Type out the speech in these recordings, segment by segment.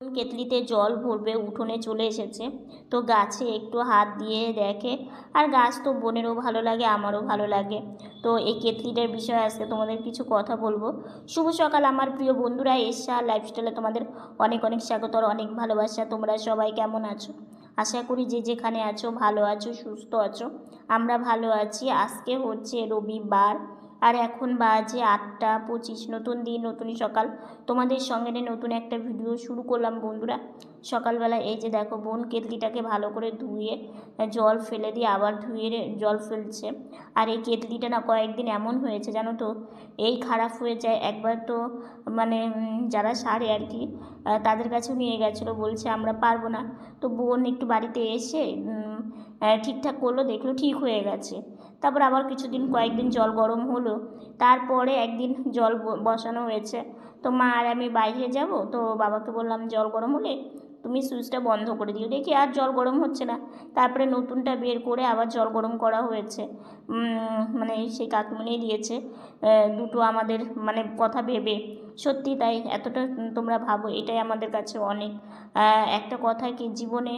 কেতলিতে জল ভরবে, উঠোনে চলে এসেছে। তো গাছে একটু হাত দিয়ে দেখে, আর গাছ তো বোনেরও ভালো লাগে, আমারও ভালো লাগে। তো এই কেতলিটার বিষয়ে আজকে তোমাদের কিছু কথা বলব। শুভ সকাল আমার প্রিয় বন্ধুরা এসা লাইফস্টাইলে তোমাদের অনেক অনেক স্বাগত আর অনেক ভালোবাসা। তোমরা সবাই কেমন আছো? আশা করি যে যেখানে আছো, ভালো আছো, সুস্থ আছো। আমরা ভালো আছি। আজকে হচ্ছে রবিবার। আর এখন বাজে আটটা পঁচিশ। নতুন দিন নতুন সকাল। তোমাদের সঙ্গে নতুন একটা ভিডিও শুরু করলাম বন্ধুরা। সকালবেলা এই যে দেখো বোন কেতলিটাকে ভালো করে ধুয়ে, জল ফেলে দিয়ে আবার ধুয়ে জল ফেলছে। আর এই কেতলিটা না কয়েকদিন এমন হয়েছে জানো তো, এই খারাপ হয়ে যায়। একবার তো মানে যারা সারে আর কি তাদের কাছেও নিয়ে গেছিল, বলছে আমরা পারব না। তো বোন একটু বাড়িতে এসে ঠিকঠাক করল, দেখল ঠিক হয়ে গেছে। তারপর আবার কিছুদিন কয়েকদিন জল গরম হলো। তারপরে একদিন জল বসানো হয়েছে। তো মা আর আমি বাইরে যাব, তো বাবাকে বললাম, জল গরম হলে তুমি সুইচটা বন্ধ করে দিও। দেখি আর জল গরম হচ্ছে না। তারপরে নতুনটা বের করে আবার জল গরম করা হয়েছে। মানে সেই কাকিমনি দিয়েছে দুটো আমাদের মানে কথা ভেবে। সত্যি তাই, এতটা তোমরা ভাবো, এটাই আমাদের কাছে অনেক। একটা কথা কি, জীবনে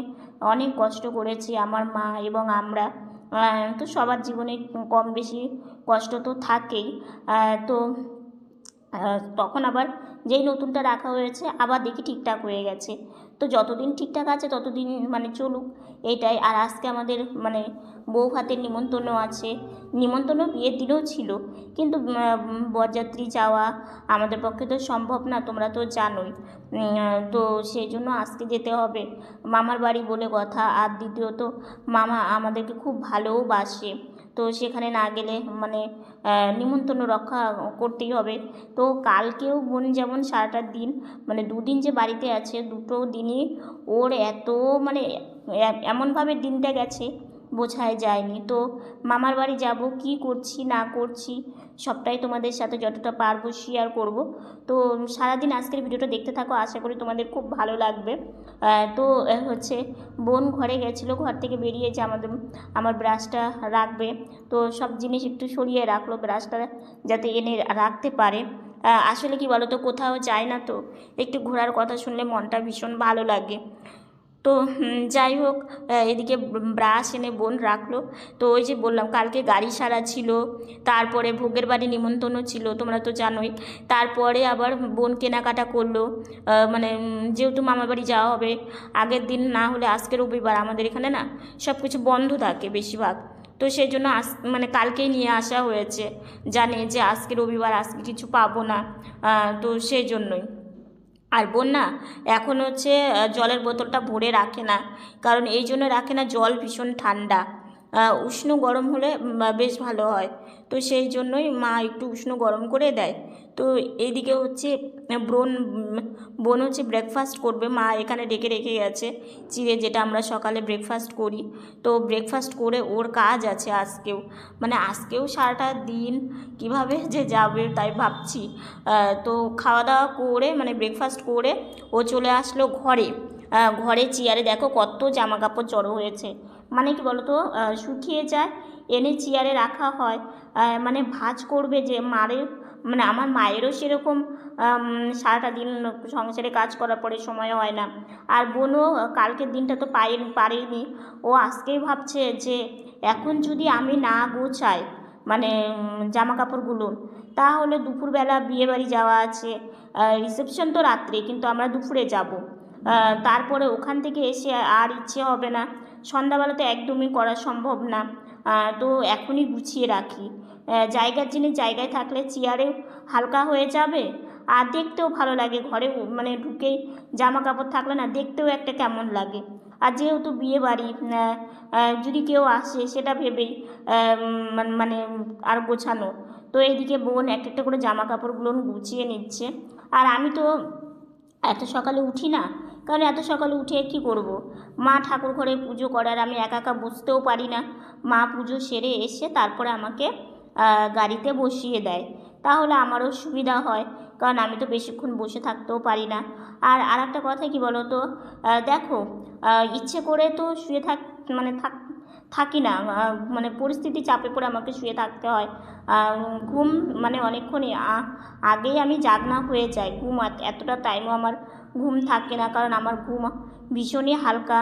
অনেক কষ্ট করেছি, আমার মা এবং আমরা। তো সবার জীবনে কম বেশি কষ্ট তো থাকেই। তো তখন আবার যেই নতুনটা রাখা হয়েছে, আবার দেখি ঠিকঠাক হয়ে গেছে। তো যতদিন ঠিকঠাক আছে, ততদিন মানে চলুক। এইটাই আর আজকে আমাদের মানে বউ হাতের নিমন্ত্রণ আছে। নিমন্ত্রণ বিয়ের দিনেও ছিল। কিন্তু বরযাত্রী যাওয়া আমাদের পক্ষে তো সম্ভব না, তোমরা তো জানোই। তো সেই জন্য আজকে যেতে হবে। মামার বাড়ি বলে কথা। আর দ্বিতীয়ত, মামা আমাদেরকে খুব ভালোও বাসে। তো সেখানে না গেলে মানে নিমন্ত্রণ রক্ষা করতেই হবে। তো কালকেও বোন যেমন সারাটা দিন মানে দুদিন যে বাড়িতে আছে, দুটো দিনই ওর এত মানে এমনভাবে দিনটা গেছে বোঝাই যায়নি। তো মামার বাড়ি যাব, কি করছি, না করছি, সবটাই তোমাদের সাথে যতটা পারব শেয়ার করব। তো সারাদিন আজকের ভিডিওটা দেখতে থাকো, আশা করি তোমাদের খুব ভালো লাগবে। তো হচ্ছে বোন ঘরে গেছিল, ঘর থেকে বেরিয়ে যে আমাদের, আমার ব্রাশটা রাখবে। তো সব জিনিস একটু সরিয়ে রাখল ব্রাশটা যাতে এনে রাখতে পারে। আসলে কি বলো তো কোথাও যায় না তো, একটু ঘোরার কথা শুনলে মনটা ভীষণ ভালো লাগে। তো যাই হোক এদিকে ব্রাশ এনে বোন রাখল। তো ওই যে বললাম, কালকে গাড়ি সারা ছিল, তারপরে ভোগের বাড়ি নিমন্ত্রণও ছিল, তোমরা তো জানোই। তারপরে আবার বোন কেনাকাটা করল মানে যেহেতু মামার বাড়ি যাওয়া হবে, আগের দিন না হলে আজকে রবিবার আমাদের এখানে না সব কিছু বন্ধ থাকে বেশিরভাগ। তো সেই জন্য আস মানে কালকেই নিয়ে আসা হয়েছে, জানে যে আজকে রবিবার, আজকে কিছু পাবো না তো সেই জন্যই আর বোন না এখন হচ্ছে জলের বোতলটা ভরে রাখে না। কারণ এই জন্য রাখে না, জল ভীষণ ঠান্ডা। উষ্ণ গরম হলে বেশ ভালো হয়। তো সেই জন্যই মা একটু উষ্ণ গরম করে দেয়। তো এইদিকে হচ্ছে বোন বোন হচ্ছে ব্রেকফাস্ট করবে। মা এখানে ডেকে রেখে গেছে চিড়ে, যেটা আমরা সকালে ব্রেকফাস্ট করি। তো ব্রেকফাস্ট করে ওর কাজ আছে আজকেও। মানে আজকেও সারাটা দিন কীভাবে যে যাবে তাই ভাবছি। তো খাওয়া দাওয়া করে মানে ব্রেকফাস্ট করে ও চলে আসলো ঘরে। ঘরে চেয়ারে দেখো কত জামা কাপড় জড়ো হয়েছে। মানে কি বলতো শুকিয়ে যায়, এনে চেয়ারে রাখা হয় মানে ভাঁজ করবে যে মারের মানে আমার মায়েরও সেরকম সারাটা দিন সংসারে কাজ করার পরে সময় হয় না। আর বোনও কালকের দিনটা তো পারে পারেনি। ও আজকেই ভাবছে যে এখন যদি আমি না গোছাই মানে জামা কাপড়গুলো তাহলে দুপুরবেলা বিয়েবাড়ি যাওয়া আছে। রিসেপশন তো রাত্রে, কিন্তু আমরা দুপুরে যাব। তারপরে ওখান থেকে এসে আর ইচ্ছে হবে না। সন্ধ্যাবেলা তো একদমই করা সম্ভব না। তো এখনই গুছিয়ে রাখি। জায়গার জিনিস জায়গায় থাকলে চেয়ারেও হালকা হয়ে যাবে। আর দেখতেও ভালো লাগে ঘরে মানে ঢুকে জামা কাপড় থাকলে না দেখতেও একটা কেমন লাগে। আর যেহেতু বিয়ে বাড়ি যদি কেউ আসে সেটা ভেবেই মানে আর গোছানো। তো এইদিকে বোন একটা একটা করে জামা কাপড়গুলো গুছিয়ে নিচ্ছে। আর আমি তো এত সকালে উঠি না। কারণ এত সকালে উঠে কী করব? মা ঠাকুর ঘরে পুজো করার আমি একা একা বসতেও পারি না। মা পুজো সেরে এসে তারপরে আমাকে গাড়িতে বসিয়ে দেয়। তাহলে আমারও সুবিধা হয়, কারণ আমি তো বেশিক্ষণ বসে থাকতেও পারি না। আর আর একটা কথা কি বলো তো দেখো ইচ্ছে করে তো শুয়ে থাক মানে থাক, থাকি না। মানে পরিস্থিতি চাপে পড়ে আমাকে শুয়ে থাকতে হয়। ঘুম মানে অনেকক্ষণই আ- আগেই আমি জাগনা হয়ে যাই ঘুম এতটা টাইমও আমার ঘুম থাকে না, কারণ আমার ঘুম ভীষণই হালকা।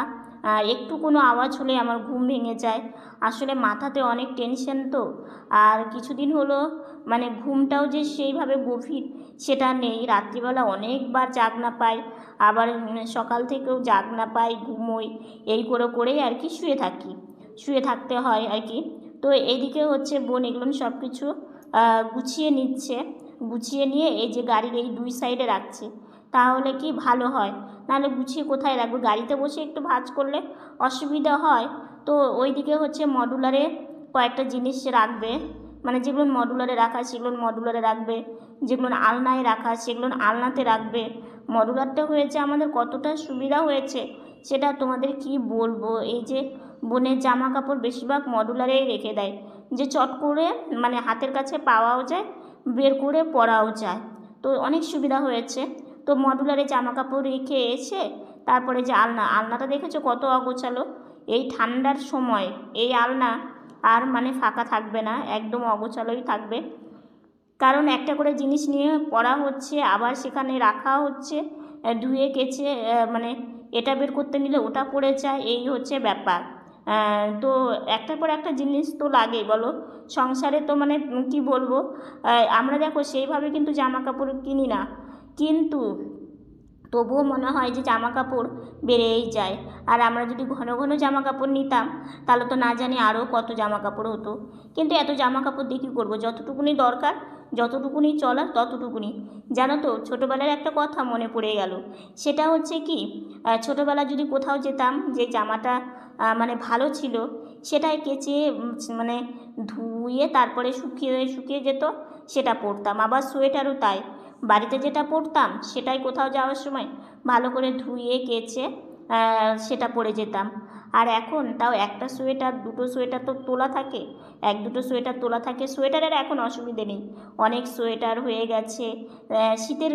আর একটু কোনো আওয়াজ হলে আমার ঘুম ভেঙে যায়। আসলে মাথাতে অনেক টেনশন তো। আর কিছুদিন হলো মানে ঘুমটাও যে সেইভাবে গভীর, সেটা নেই। রাত্রিবেলা অনেকবার জাগ না পাই। আবার সকাল থেকেও জাগনা পাই, ঘুমোই। এই করে করেই আর কি শুয়ে থাকি। শুয়ে থাকতে হয় আর কি। তো এইদিকে হচ্ছে বোন এগুলো সব কিছু গুছিয়ে নিচ্ছে। গুছিয়ে নিয়ে এই যে গাড়ির এই দুই সাইডে রাখছে। তাহলে কি ভালো হয়? নাহলে গুছিয়ে কোথায় রাখবে? গাড়িতে বসে একটু ভাঁজ করলে অসুবিধা হয়। তো ওইদিকে হচ্ছে মডুলারে কয়েকটা জিনিস রাখবে। মানে যেগুলো মডুলারে রাখা, সেগুলো মডুলারে রাখবে। যেগুলো আলনায় রাখা, সেগুলো আলনাতে রাখবে। মডুলারটা হয়েছে আমাদের কতটা সুবিধা হয়েছে সেটা তোমাদের কি বলব? এই যে বোনের জামা কাপড় বেশিরভাগ মডুলারেই রেখে দেয়। যে চট করে মানে হাতের কাছে পাওয়াও যায়, বের করে পরাও যায়। তো অনেক সুবিধা হয়েছে। তো মডুলারে জামা কাপড় রেখে এসে তারপরে যে আলনা, আলনাটা দেখেছ কত অগোছালো? এই ঠান্ডার সময় এই আলনা আর মানে ফাঁকা থাকবে না, একদম অগোছালোই থাকবে। কারণ একটা করে জিনিস নিয়ে পড়া হচ্ছে, আবার সেখানে রাখা হচ্ছে ধুয়ে কেচে মানে এটা বের করতে নিলে ওটা পড়ে যায়, এই হচ্ছে ব্যাপার। তো একটার পর একটা জিনিস তো লাগেই, বলো। সংসারে তো মানে কি বলব? আমরা দেখো সেইভাবে কিন্তু জামা কাপড় কিনি না। কিন্তু তবুও মনে হয় যে জামা কাপড় বেড়েই যায়। আর আমরা যদি ঘন ঘন জামা কাপড় নিতাম, তাহলে তো না জানি আরও কত জামা কাপড় হতো। কিন্তু এত জামা কাপড় দিয়ে কী করব? যতটুকুনি দরকার, যতটুকুনি চলার ততটুকুনি। জানো তো, ছোটোবেলার একটা কথা মনে পড়ে গেল। সেটা হচ্ছে কি ছোটোবেলা যদি কোথাও যেতাম, যে জামাটা মানে ভালো ছিল সেটাই কেচে মানে ধুয়ে তারপরে শুকিয়ে শুকিয়ে যেত, সেটা পরতাম। আবার সোয়েটারও তাই। বাড়িতে যেটা পরতাম সেটাই কোথাও যাওয়ার সময় ভালো করে ধুয়ে, কেচে সেটা পরে যেতাম। আর এখন তাও একটা সোয়েটার, দুটো সোয়েটার তো তোলা থাকে, এক দুটো সোয়েটার তোলা থাকে, সোয়েটারের এখন অসুবিধে নেই। অনেক সোয়েটার হয়ে গেছে শীতের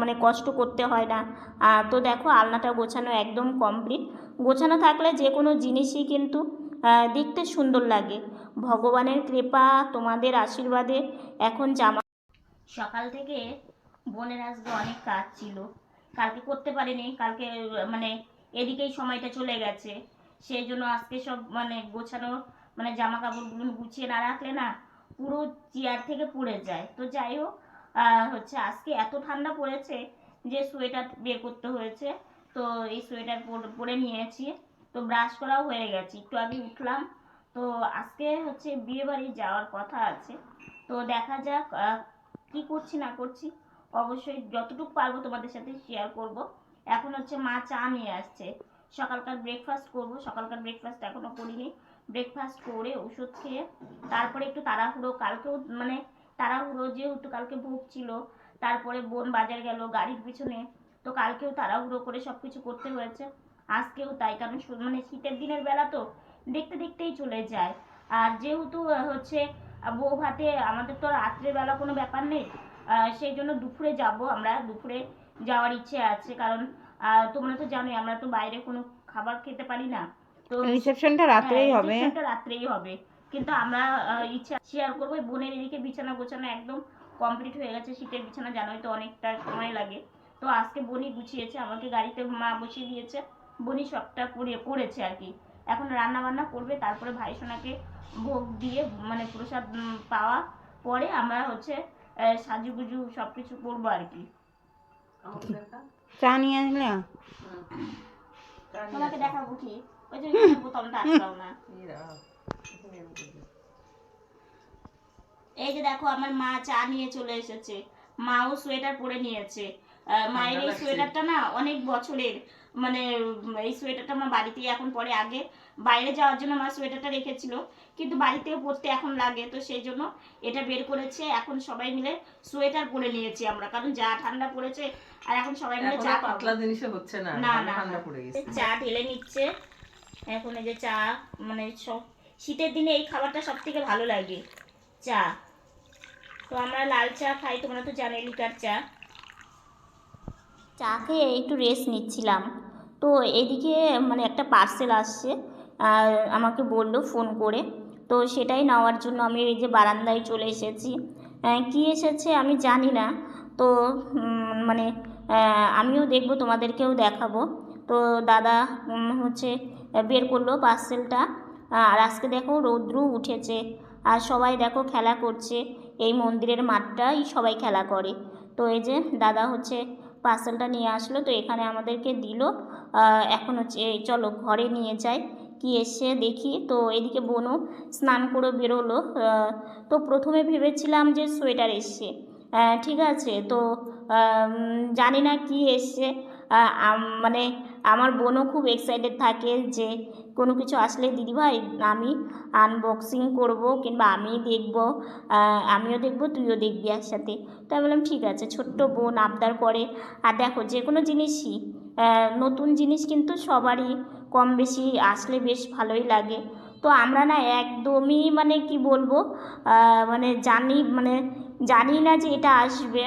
মানে কষ্ট করতে হয় না। তো দেখো আলনাটা গোছানো একদম কমপ্লিট গোছানো থাকলে যে কোনো জিনিসই কিন্তু দেখতে সুন্দর লাগে। ভগবানের কৃপা, তোমাদের আশীর্বাদে এখন জামা সকাল থেকে বোনের আজকে অনেক কাজ ছিল। কালকে করতে পারিনি, কালকে মানে এদিকেই সময়টা চলে গেছে। সেই জন্য আজকে সব মানে গোছানো মানে জামা কাপড়গুলো গুছিয়ে না রাখলে না পুরো চেয়ার থেকে পড়ে যায়। তো যাই হোক হচ্ছে আজকে এত ঠান্ডা পড়েছে যে সোয়েটার বের করতে হয়েছে। তো এই সোয়েটার পর- নিয়েছি। তো ব্রাশ করাও হয়ে গেছে, একটু আগে উঠলাম। তো আজকে হচ্ছে বিয়ে বাড়ি যাওয়ার কথা আছে। তো দেখা যাক কি করছি না করছি। অবশ্যই যতটুকু পারব তোমাদের সাথে শেয়ার করব। এখন হচ্ছে মা চা নিয়ে আসছে। সকালকার ব্রেকফাস্ট করব। সকালকার ব্রেকফাস্ট এখনও করিনি। ব্রেকফাস্ট করে ওষুধ খেয়ে তারপরে একটু তাড়াহুড়ো, কালকেও মানে তাড়াহুড়ো যেহেতু কালকে ভোগ ছিল, তারপরে বোন বাজার গেল, গাড়ির পিছনে। তো কালকেও তাড়াহুড়ো করে সব কিছু করতে হয়েছে। আজকেও তাই, কারণ মানে শীতের দিনের বেলা তো দেখতে দেখতেই চলে যায়। আর যেহেতু হচ্ছে বউ ভাতে আমাদের তো রাত্রেবেলা কোনো ব্যাপার নেই। সেই জন্য দুপুরে যাব আমরা। দুপুরে যাওয়ার ইচ্ছে আছে কারণ তোমরা তো জানোই আমরা তো বাইরে কোনো খাবার খেতে পারি না। তো রিসেপশনটা রাত্রেই হ্যাঁ, হবে। reception টা রাত্রেই হবে। কিন্তু আমরা ইচ্ছা শেয়ার করব। বোনের এদিকে বিছানা গোছানো একদম কমপ্লিট হয়ে গেছে। শীতের বিছানা জানোই তো অনেকটা সময় লাগে। তো আজকে বনি গুছিয়েছে আমাকে গাড়িতে মা বসিয়ে দিয়েছে। বনি সবটা করে করেছে আর কি। এখন রান্না বান্না করবে তারপরে ভাই সোনাকে ভোগ দিয়ে মানে প্রসাদ পাওয়া পরে আমরা হচ্ছে সাজুগুজু সব কিছু করব আর কি। চা নিয়ে আসলে তোমাকে দেখাবো কি? ওই যে বোতামটা আটকাও না। এই যে দেখো আমার মা চা নিয়ে চলে এসেছে। মাও সোয়েটার পরে নিয়েছে। আহ, মায়ের এই সোয়েটারটা না অনেক বছরের। মানে এই সোয়েটারটা আমার বাড়িতেই এখন পরে আগে। বাইরে যাওয়ার জন্য মা সোয়েটারটা রেখেছিল। কিন্তু বাড়িতেও পরতে এখন লাগে তো সেই জন্য এটা বের করেছে। এখন সবাই মিলে সোয়েটার পরে নিয়েছি আমরা কারণ যা ঠান্ডা পড়েছে আর এখন সবাই মিলে চা পাতলা জিনিসে হচ্ছে না না, না, ঠান্ডা পড়ে গেছে। চা ঢেলে নিচ্ছে। এখন এই যে চা মানে সব শীতের দিনে এই খাবারটা সব থেকে ভালো লাগে চা। তো আমরা লাল চা খাই তোমরা তো জানোই লিকার চা। চা খেয়ে একটু রেস্ট নিচ্ছিলাম। তো এদিকে মানে একটা পার্সেল আসছে। আমাকে বলল ফোন করে। তো সেটাই নেওয়ার জন্য আমি এই যে বারান্দায় চলে এসেছি। কি এসেছে আমি জানি না। তো মানে আমিও দেখব, তোমাদেরকেও দেখাবো। তো দাদা হচ্ছে বের করল পার্সেলটা আর আজকে দেখো রৌদ্র উঠেছে। আর সবাই দেখো খেলা করছে। এই মন্দিরের মাঠটাই সবাই খেলা করে। তো এই যে দাদা হচ্ছে পার্সেলটা নিয়ে আসলো। তো এখানে আমাদেরকে দিল। এখন হচ্ছে চলো ঘরে নিয়ে যাই। কি এসে দেখি তো এদিকে বোনও স্নান করে বেরোলো। তো প্রথমে ভেবেছিলাম যে সোয়েটার এসছে। ঠিক আছে তো আম, জানি না কি এসছে। মানে আমার বোনও খুব এক্সাইটেড থাকে যে কোনো কিছু আসলে দিদিভাই আমি আনবক্সিং করব কিংবা আমি দেখব। আমিও দেখব তুইও দেখবি একসাথে। তাই বললাম ঠিক আছে। ছোট্ট বোন আবদার করে আর দেখো যে কোনো জিনিসই নতুন জিনিস কিন্তু সবারই কম বেশি আসলে বেশ ভালোই লাগে। তো আমরা না একদমই মানে কি বলব মানে জানি মানে জানি না যে এটা আসবে।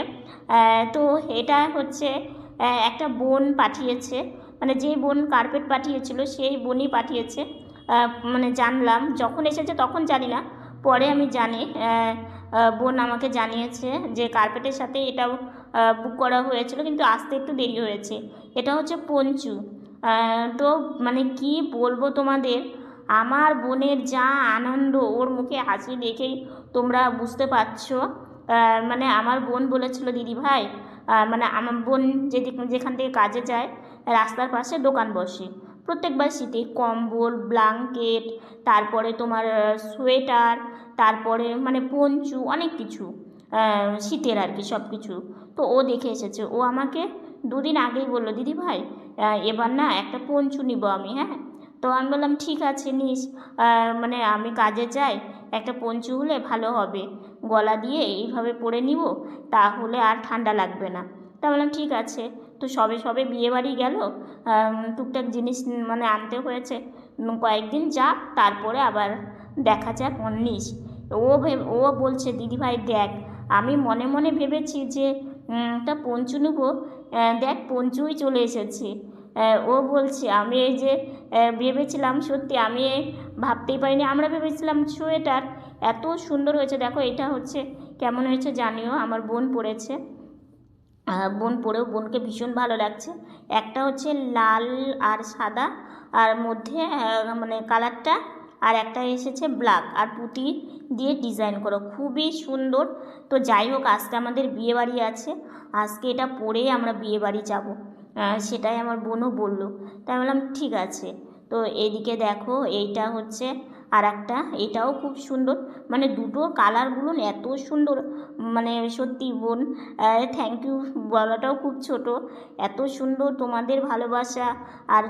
তো এটা হচ্ছে একটা বোন পাঠিয়েছে মানে যেই বোন কার্পেট পাঠিয়েছিল সেই বোনই পাঠিয়েছে। মানে জানলাম, যখন এসেছে তখন জানি না, পরে আমি জানি। বোন আমাকে জানিয়েছে যে কার্পেটের সাথে এটাও বুক করা হয়েছিল, কিন্তু আসতে একটু দেরি হয়েছে। এটা হচ্ছে পঞ্চু। তো মানে কি বলব তোমাদের? আমার বোনের যা আনন্দ, ওর মুখে হাসি দেখেই তোমরা বুঝতে পারছ। মানে আমার বোন বলেছিল, দিদি ভাই মানে আমার বোন যেদিক যেখান থেকে কাজে যায়, রাস্তার পাশে দোকান বসে। প্রত্যেকবার শীতে কম্বল ব্ল্যাঙ্কেট তারপরে তোমার সোয়েটার, তারপরে মানে পঞ্চু, অনেক কিছু শীতের আর কি সব কিছু তো ও দেখে এসেছে। ও আমাকে দুদিন আগেই বলল, দিদি ভাই এবার না একটা পঞ্চু নিব আমি হ্যাঁ? তো আমি বললাম, ঠিক আছে, নিস। মানে আমি কাজে যাই, একটা পঞ্চু হলে ভালো হবে। গলা দিয়ে এইভাবে পরে নিব, তাহলে আর ঠান্ডা লাগবে না। তা বললাম, ঠিক আছে। তো সবে সবে বিয়েবাড়ি গেল টুকটাক জিনিস মানে আনতে হয়েছে। কয়েকদিন যাক, তারপরে আবার দেখা যাক নিস। ও ভেব ও বলছে দিদিভাই দেখ, আমি মনে মনে ভেবেছি যে একটা পঞ্চু নেব দেখ পঞ্চুই চলে এসেছে। ও বলছে, আমি এই যে ভেবেছিলাম সত্যি, আমি ভাবতেই পারিনি, আমরা ভেবেছিলাম সোয়েটার এত সুন্দর হয়েছে। দেখো, এটা হচ্ছে কেমন হয়েছে জানিও, আমার বোন পড়েছে। বোন পরেও বোনকে ভীষণ ভালো লাগছে। একটা হচ্ছে লাল আর সাদা, আর মধ্যে মানে কালারটা আর একটা এসেছে ব্ল্যাক আর পুঁতি দিয়ে ডিজাইন করো। খুবই সুন্দর। তো যাই হোক, আজকে আমাদের বিয়েবাড়ি আছে। আজকে এটা পরেই আমরা বিয়েবাড়ি যাব। সেটাই আমার বোনও বলল। তাই বললাম, ঠিক আছে। তো এদিকে দেখো, এইটা হচ্ছে আর একটা, এটাও খুব সুন্দর। মানে দুটো কালারগুলো এত সুন্দর মানে সত্যি বোন থ্যাংক ইউ বলাটাও খুব ছোট। এত সুন্দর তোমাদের ভালোবাসা আর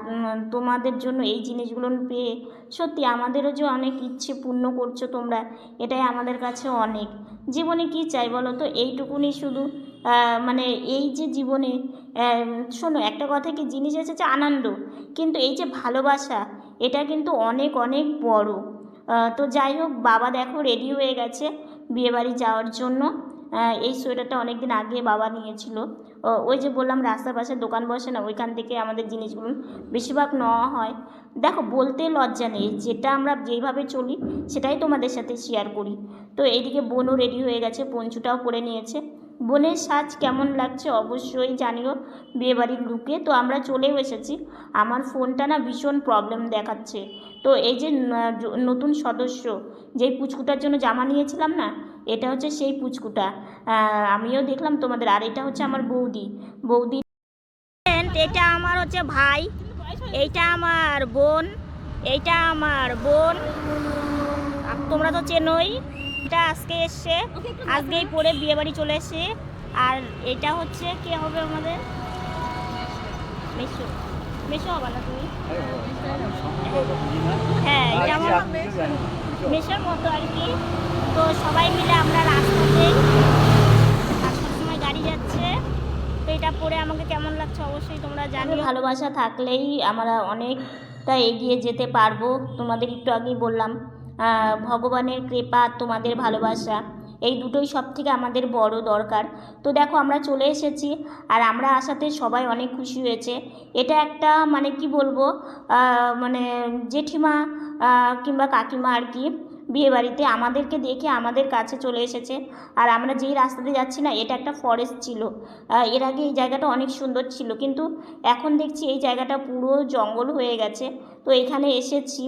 তোমাদের জন্য এই জিনিসগুলো পেয়ে সত্যি আমাদেরও যে অনেক ইচ্ছে পূর্ণ করছ তোমরা, এটাই আমাদের কাছে অনেক। জীবনে কি চাই বলো তো? এইটুকুনি শুধু মানে এই যে জীবনে শোনো, একটা কথা কি, জিনিস এসেছে আনন্দ, কিন্তু এই যে ভালোবাসা এটা কিন্তু অনেক অনেক বড়। তো যাই হোক, বাবা দেখো রেডি হয়ে গেছে বিয়েবাড়ি যাওয়ার জন্য। এই সোয়েটারটা অনেক দিন আগে বাবা নিয়েছিল। ওই যে বললাম, রাস্তার পাশে দোকান বসে না, ওইখান থেকে আমাদের জিনিসগুলো বেশিরভাগ নেওয়া হয়। দেখো, বলতে লজ্জা নেই, যেটা আমরা যেইভাবে চলি, সেটাই তোমাদের সাথে শেয়ার করি। তো এইদিকে বোনও রেডি হয়ে গেছে, পঞ্চুটাও পরে নিয়েছে। বোনের সাজ কেমন লাগছে অবশ্যই জানিও। বিয়েবাড়ির লুকে তো আমরা চলেও এসেছি। আমার ফোনটা না ভীষণ প্রবলেম দেখাচ্ছে। তো এই যে নতুন সদস্য, যেই পুচকুটার জন্য জামা নিয়েছিলাম না, এটা হচ্ছে সেই পুচকুটা। আমিও দেখলাম তোমাদের। আর এটা হচ্ছে আমার বৌদি। বৌদি এটা আমার হচ্ছে ভাই। এইটা আমার বোন। এইটা আমার বোন। তোমরা তো চেনোই। এটা আজকে এসছে। আজকেই পরে বিয়ে বাড়ি চলে এসছে। আর এটা হচ্ছে কে হবে আমাদের? মেশো। মেশো হবে না তুমি? হ্যাঁ এটা আমার মেশোর মতো আর কি। তো সবাই মিলে আমরা রাস্তাতে আর সবসময় গাড়ি যাচ্ছে। তো এটা পরে আমাকে কেমন লাগছে অবশ্যই তোমরা জানি ভালোবাসা থাকলেই আমরা অনেকটা এগিয়ে যেতে পারব। তোমাদের একটু আগেই বললাম। ভগবানের কৃপা, তোমাদের ভালোবাসা, এই দুটোই সব থেকে আমাদের বড় দরকার। তো দেখো, আমরা চলে এসেছি আর আমরা আসাতে সবাই অনেক খুশি হয়েছে। এটা একটা মানে কি বলব মানে জেঠিমা কিংবা কাকিমা আর কি বিয়েবাড়িতে আমাদেরকে দেখে আমাদের কাছে চলে এসেছে। আর আমরা যেই রাস্তাতে যাচ্ছি না, এটা একটা ফরেস্ট ছিল। এর আগে এই জায়গাটা অনেক সুন্দর ছিল, কিন্তু এখন দেখছি এই জায়গাটা পুরো জঙ্গল হয়ে গেছে। তো এখানে এসেছি।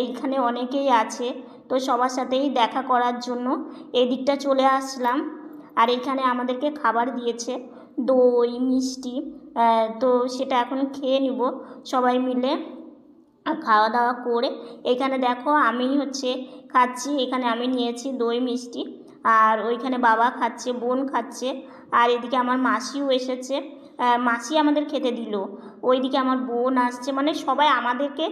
এইখানে অনেকেই আছে। তো সবার সাথেই দেখা করার জন্য এই দিকটা চলে আসলাম। আর এখানে আমাদেরকে খাবার দিয়েছে দই, মিষ্টি তো সেটা এখন খেয়ে নিব সবাই মিলে। খাওয়া দাওয়া করে এখানে দেখো আমি হচ্ছে খাচ্ছি, এখানে আমি নিয়েছি দই, মিষ্টি। আর ওইখানে বাবা খাচ্ছে, বোন খাচ্ছে। আর এদিকে আমার মাসিও এসেছে। মাসি আমাদের খেতে দিল। ওইদিকে আমার বোন আসছে মানে সবাই আমাদেরকে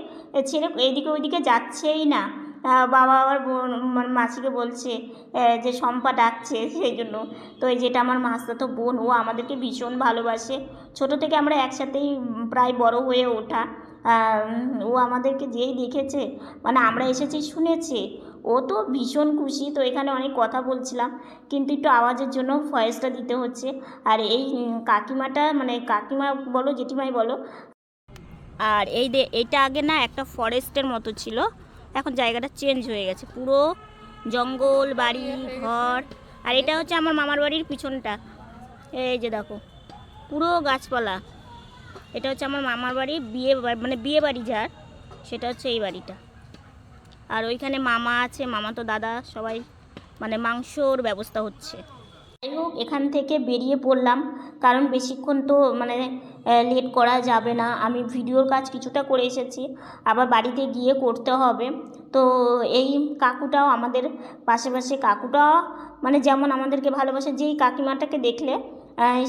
ছেড়ে এইদিকে ওইদিকে যাচ্ছেই না। বাবা আবার বোন মানে মাসিকে বলছে যে শম্পা ডাকছে, সেই জন্য। তো এই যেটা আমার মাসতো বোন, ও আমাদেরকে ভীষণ ভালোবাসে। ছোট থেকে আমরা একসাথেই প্রায় বড় হয়ে ওঠা। ও আমাদেরকে যেই দেখেছে মানে আমরা এসেছি শুনেছে ও তো ভীষণ খুশি, তো এখানে অনেক কথা বলছিলাম, কিন্তু একটু আওয়াজের জন্য ভয়েসটা দিতে হচ্ছে। আর এই কাকিমাটা মানে কাকিমা বলো, জেঠিমাই বলো, আর এই এটা আগে না একটা ফরেস্টের মতো ছিল, এখন জায়গাটা চেঞ্জ হয়ে গেছে, পুরো জঙ্গল, বাড়ি, ঘর, আর এটা হচ্ছে আমার মামার বাড়ির পিছনটা, এই যে দেখো, পুরো গাছপালা, এটা হচ্ছে আমার মামার বাড়ি বিয়ে মানে বিয়ে বাড়ি যার, সেটা হচ্ছে এই বাড়িটা। আর ওইখানে মামা আছে, মামা তো দাদা, সবাই মানে মাংসর ব্যবস্থা হচ্ছে। যাই হোক, এখান থেকে বেরিয়ে পড়লাম, কারণ বেশিক্ষণ তো মানে লেট করা যাবে না। আমি ভিডিওর কাজ কিছুটা করে এসেছি, আবার বাড়িতে গিয়ে করতে হবে। তো এই কাকুটাও আমাদের পাশে পাশে কাকুটাও মানে যেমন আমাদেরকে ভালোবাসে, যেই কাকিমাটাকে দেখলে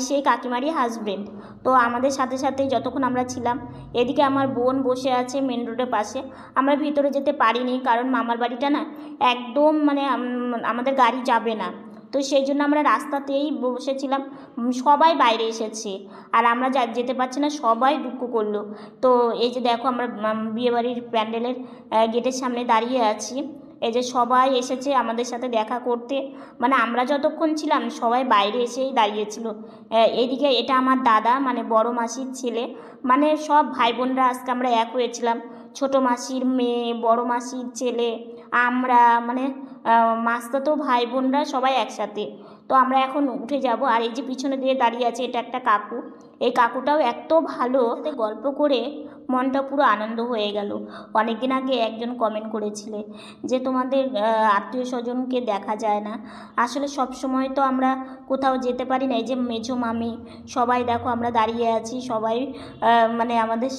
সেই কাকিমারই হাজবেন্ড তো আমাদের সাথে সাথে যতক্ষণ আমরা ছিলাম, এদিকে আমার বোন বসে আছে মেন রোডের পাশে। আমরা ভিতরে যেতে পারিনি, কারণ মামার বাড়িটা না একদম মানে আমাদের গাড়ি যাবে না। তো সেই জন্য আমরা রাস্তাতেই বসেছিলাম সবাই বাইরে এসেছে। আর আমরা যা, যেতে পারছি না, সবাই দুঃখ করল। তো এই যে দেখো আমরা বিয়েবাড়ির প্যান্ডেলের গেটের সামনে দাঁড়িয়ে আছি। এই যে সবাই এসেছে আমাদের সাথে দেখা করতে। মানে আমরা যতক্ষণ ছিলাম সবাই বাইরে এসেই দাঁড়িয়েছিল। আহ, এইদিকে এটা আমার দাদা মানে বড় মাসির ছেলে। মানে সব ভাই বোনরা আজকে আমরা এক হয়েছিলাম। ছোটো মাসির মেয়ে বড় মাসির ছেলে আমরা মানে আহ, মাস্তাতো ভাই বোনরা সবাই একসাথে। তো আমরা এখন উঠে যাব আর এই যে পিছনে দিয়ে দাঁড়িয়ে আছে এটা একটা কাকু। এই কাকুটাও এত ভালো গল্প করে মনটা পুরো আনন্দ হয়ে গেল। অনেকদিন আগে একজন কমেন্ট করেছিলে যে, তোমাদের আত্মীয় স্বজনকে দেখা যায় না। আসলে সব সময় তো আমরা কোথাও যেতে পারি না। এই যে মেঝো মামি, সবাই দেখো আমরা দাঁড়িয়ে আছি, সবাই মানে আমাদের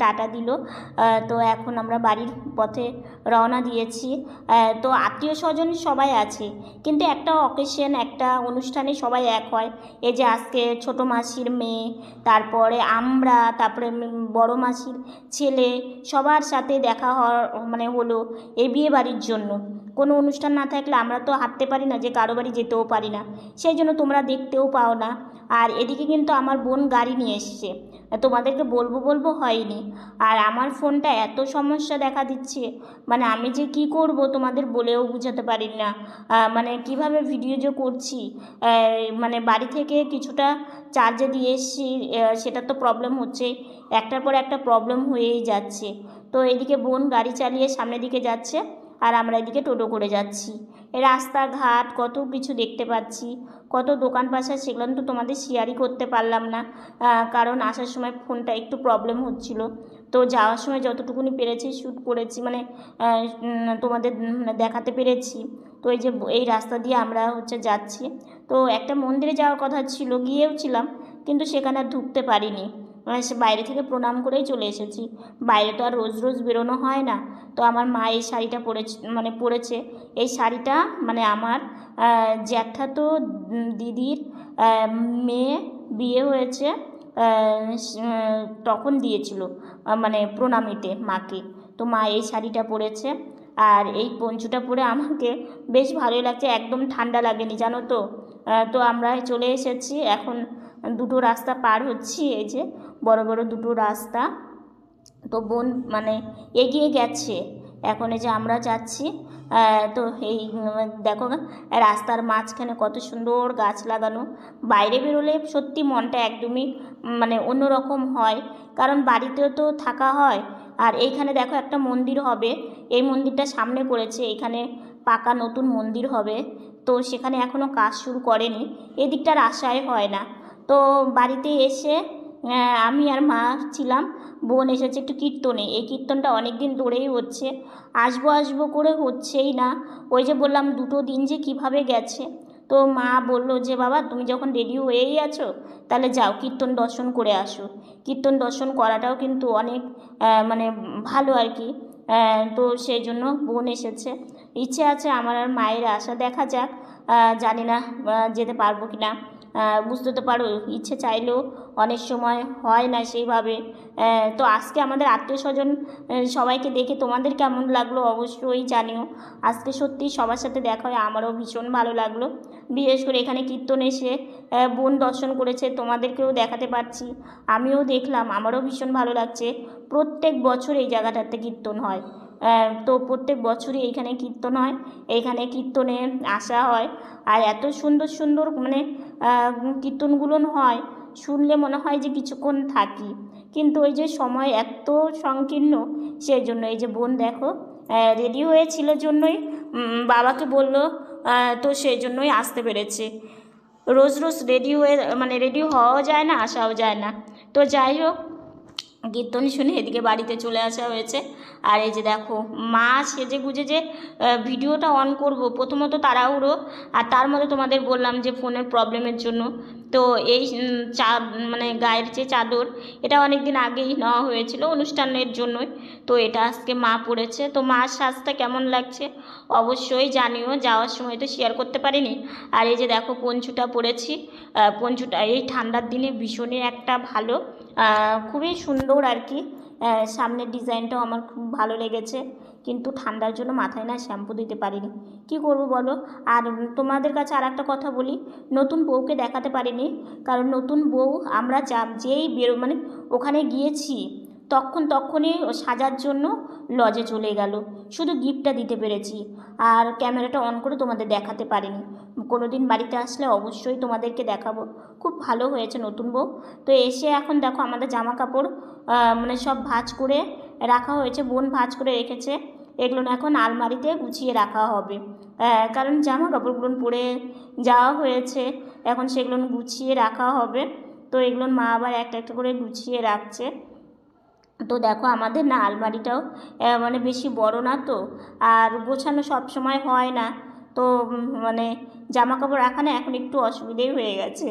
টাটা দিল। তো এখন আমরা বাড়ির পথে রওনা দিয়েছি। তো আত্মীয় স্বজন সবাই আছে, কিন্তু একটা অকেশন একটা অনুষ্ঠানে সবাই এক হয়। এই যে আজকে ছোটো মাসির মেয়ে, তারপরে আমরা, তারপরে বড় মাসির ছেলে সবার সাথে দেখা হওয়ার মানে হলো এই বিয়ে বাড়ির জন্য। কোনো অনুষ্ঠান না থাকলে আমরা তো হাঁটতে পারি না যে কারও বাড়ি যেতেও পারি না। সেই জন্য তোমরা দেখতেও পাও না। আর এদিকে কিন্তু আমার বোন গাড়ি নিয়ে এসছে। তোমাদেরকে বলব বলব হয়নি। আর আমার ফোনটা এত সমস্যা দেখা দিচ্ছে। মানে আমি যে কি করব তোমাদের বলেও বোঝাতে পারি না। মানে কীভাবে ভিডিও যে করছি মানে বাড়ি থেকে কিছুটা চার্জে দিয়ে এসছি সেটা তো প্রবলেম হচ্ছে। একটার পর একটা প্রবলেম হয়েই যাচ্ছে। তো এদিকে বোন গাড়ি চালিয়ে সামনের দিকে যাচ্ছে। আর আমরা এদিকে টোটো করে যাচ্ছি। রাস্তাঘাট, কত কিছু দেখতে পাচ্ছি। কত দোকান পাশা সেগুলো তো তোমাদের শেয়ারই করতে পারলাম না। কারণ আসার সময় ফোনটা একটু প্রবলেম হচ্ছিল। তো যাওয়ার সময় যতটুকুনি পেরেছি শ্যুট করেছি মানে তোমাদের দেখাতে পেরেছি। তো এই যে, এই রাস্তা দিয়ে আমরা হচ্ছে যাচ্ছি। তো একটা মন্দিরে যাওয়ার কথা ছিল, গিয়েও ছিলাম, কিন্তু সেখানে ঢুকতে পারিনি। মানে সে বাইরে থেকে প্রণাম করেই চলে এসেছি। বাইরে তো আর রোজ রোজ বেরোনো হয় না। তো আমার মা এই শাড়িটা পরেছে মানে পরেছে। এই শাড়িটা মানে আমার জ্যাঠাতো দিদির মেয়ে বিয়ে হয়েছে তখন দিয়েছিল মানে প্রণামীতে মাকে। তো মা এই শাড়িটা পরেছে আর এই পঞ্চুটা পরে আমাকে বেশ ভালোই লাগছে, একদম ঠান্ডা লাগেনি, জানো তো? তো আমরা চলে এসেছি, এখন দুটো রাস্তা পার হচ্ছি, এই যে বড় বড় দুটো রাস্তা। তো বোন মানে এগিয়ে গেছে। এখন যে আমরা যাচ্ছি তো এই, দেখো রাস্তার মাঝখানে কত সুন্দর গাছ লাগানো। বাইরে বেরোলে সত্যি মনটা একদমই মানে অন্যরকম হয়। কারণ বাড়িতেও তো থাকা হয়। আর এইখানে দেখো একটা মন্দির হবে। এই মন্দিরটা সামনে করেছে এখানে পাকা নতুন মন্দির হবে। তো সেখানে এখনও কাজ শুরু করেনি। এদিকটার আশায় হয় না। তো বাড়িতে এসে আমি আর মা ছিলাম। বোন এসেছে একটু কীর্তনে। এই কীর্তনটা অনেক দিন ধরেই হচ্ছে। আসব আসব করে হচ্ছেই না। ওই যে বললাম, দুটো দিন যে কীভাবে গেছে। তো মা বলল যে, বাবা, তুমি যখন রেডি হয়েই আছো, তাহলে যাও, কীর্তন দর্শন করে আসো। কীর্তন দর্শন করাটাও কিন্তু অনেক মানে ভালো আর কি। তো সেই জন্য বোন এসেছে। ইচ্ছে আছে আমার আর মায়ের আশা দেখা যাক। জানি না যেতে পারব কি না বুঝতে তো পারো, ইচ্ছে চাইলেও অনেক সময় হয় না সেইভাবে। তো আজকে আমাদের আত্মীয় স্বজন সবাইকে দেখে তোমাদের কেমন লাগল অবশ্যই জানিও। আজকে সত্যি সবার সাথে দেখা হয় আমারও ভীষণ ভালো লাগল। বিশেষ করে এখানে কীর্তন এসে বোন দর্শন করেছে, তোমাদেরকেও দেখাতে পারছি। আমিও দেখলাম, আমারও ভীষণ ভালো লাগছে। প্রত্যেক বছর এই জায়গাটাতে কীর্তন হয়। তো প্রত্যেক বছরই এইখানে কীর্তন হয়। এইখানে কীর্তনে আসা হয়। আর এত সুন্দর সুন্দর মানে কীর্তনগুলো হয়। শুনলে মনে হয় যে কিছুক্ষণ থাকি। কিন্তু ওই যে সময় এত সংকীর্ণ সেই জন্য এই যে বোন দেখো রেডি হয়েছিল জন্যই বাবাকে বলল তো সেই জন্যই আসতে পেরেছে। রোজ রোজ রেডি হয়ে মানে রেডি হওয়াও যায় না, আসাও যায় না। তো যাই হোক কীর্তন শুনে এদিকে বাড়িতে চলে আসা হয়েছে। আর এই যে দেখো, মা সেজে গুজে যে ভিডিওটা অন করব, প্রথমত তাড়াহুড়ো, আর তার মধ্যে তোমাদের বললাম যে ফোনের প্রবলেমের জন্য। তো এই চা মানে গায়ের যে চাদর, এটা অনেক দিন আগেই নেওয়া হয়েছিল অনুষ্ঠানের জন্যই। তো এটা আজকে মা পড়েছে তো মার সাজটা কেমন লাগছে অবশ্যই জানিও। যাওয়ার সময় তো শেয়ার করতে পারিনি। আর এই যে দেখো পঞ্চুটা পরেছি। পঞ্চুটা এই ঠান্ডার দিনে ভীষণই একটা ভালো খুবই সুন্দর আর কি। সামনের ডিজাইনটাও আমার খুব ভালো লেগেছে। কিন্তু ঠান্ডার জন্য মাথায় না শ্যাম্পু দিতে পারিনি। কি করব বলো? আর তোমাদের কাছে আর একটা কথা বলি, নতুন বউকে দেখাতে পারিনি। কারণ নতুন বউ আমরা যেই বেরো মানে ওখানে গিয়েছি তখন তখনই সাজার জন্য লজে চলে গেল। শুধু গিফটটা দিতে পেরেছি। আর ক্যামেরাটা অন করে তোমাদের দেখাতে পারিনি। কোনো দিন বাড়িতে আসলে অবশ্যই তোমাদেরকে দেখাবো। খুব ভালো হয়েছে নতুন বউ। তো এসে এখন দেখো আমাদের জামা কাপড় মানে সব ভাঁজ করে রাখা হয়েছে, বোন ভাঁজ করে রেখেছে। এগুলো এখন আলমারিতে গুছিয়ে রাখা হবে। কারণ জামা কাপড়গুলো পরে যাওয়া হয়েছে। এখন সেগুলো গুছিয়ে রাখা হবে। তো এগুলো মা আবার একটা একটা করে গুছিয়ে রাখছে। তো দেখো আমাদের না আলমারিটাও মানে বেশি বড় না তো আর গোছানো সব সময় হয় না। তো মানে জামা কাপড় রাখা না এখন একটু অসুবিধেই হয়ে গেছে।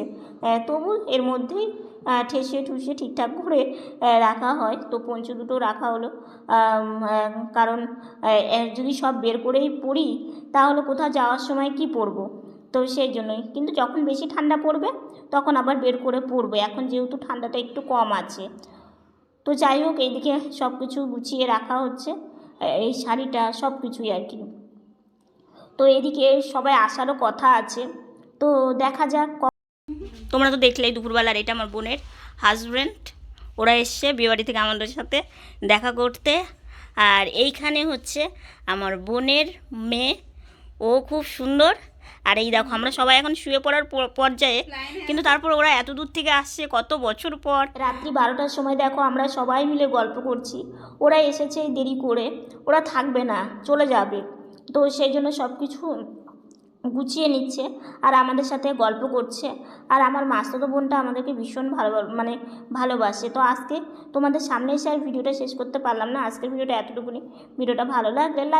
তবু এর মধ্যেই আহ, ঠেসিয়ে ঠুসিয়ে ঠিকঠাক করে রাখা হয়। তো পঞ্চু দুটো রাখা হলো। কারণ যদি সব বের করেই পড়ি তাহলে কোথাও যাওয়ার সময় কি পরবো? তো সেই জন্যই। কিন্তু যখন বেশি ঠান্ডা পড়বে তখন আবার বের করে পরবো। এখন যেহেতু ঠান্ডাটা একটু কম আছে। তো যাই হোক, এইদিকে সব কিছু গুছিয়ে রাখা হচ্ছে। এই শাড়িটা সব কিছুই আর কি। তো এদিকে সবাই আসারও কথা আছে। তো দেখা যাক তোমরা তো দেখলেই দুপুরবেলার এটা আমার বোনের হাজব্যান্ড ওরা এসছে বিয়েবাড়ি থেকে আমাদের সাথে দেখা করতে। আর এইখানে হচ্ছে আমার বোনের মেয়ে। ও খুব সুন্দর। আর এই দেখো, আমরা সবাই এখন শুয়ে পড়ার পর্যায়ে। কিন্তু তারপর ওরা এত দূর থেকে আসছে, কত বছর পর। রাত্রি বারোটার সময় দেখো, আমরা সবাই মিলে গল্প করছি। ওরা এসেছে দেরি করে, ওরা থাকবে না, চলে যাবে। তো সেই জন্য সব কিছু গুছিয়ে নিচ্ছে আর আমাদের সাথে গল্প করছে। আর আমার মাস্তুতো বোনটা আমাদেরকে ভীষণ ভালো মানে ভালোবাসে। তো আজকে তোমাদের সামনে এসে আর ভিডিওটা শেষ করতে পারলাম না। আজকের ভিডিওটা এতটুকুনি। ভিডিওটা ভালো লাগলে লাইক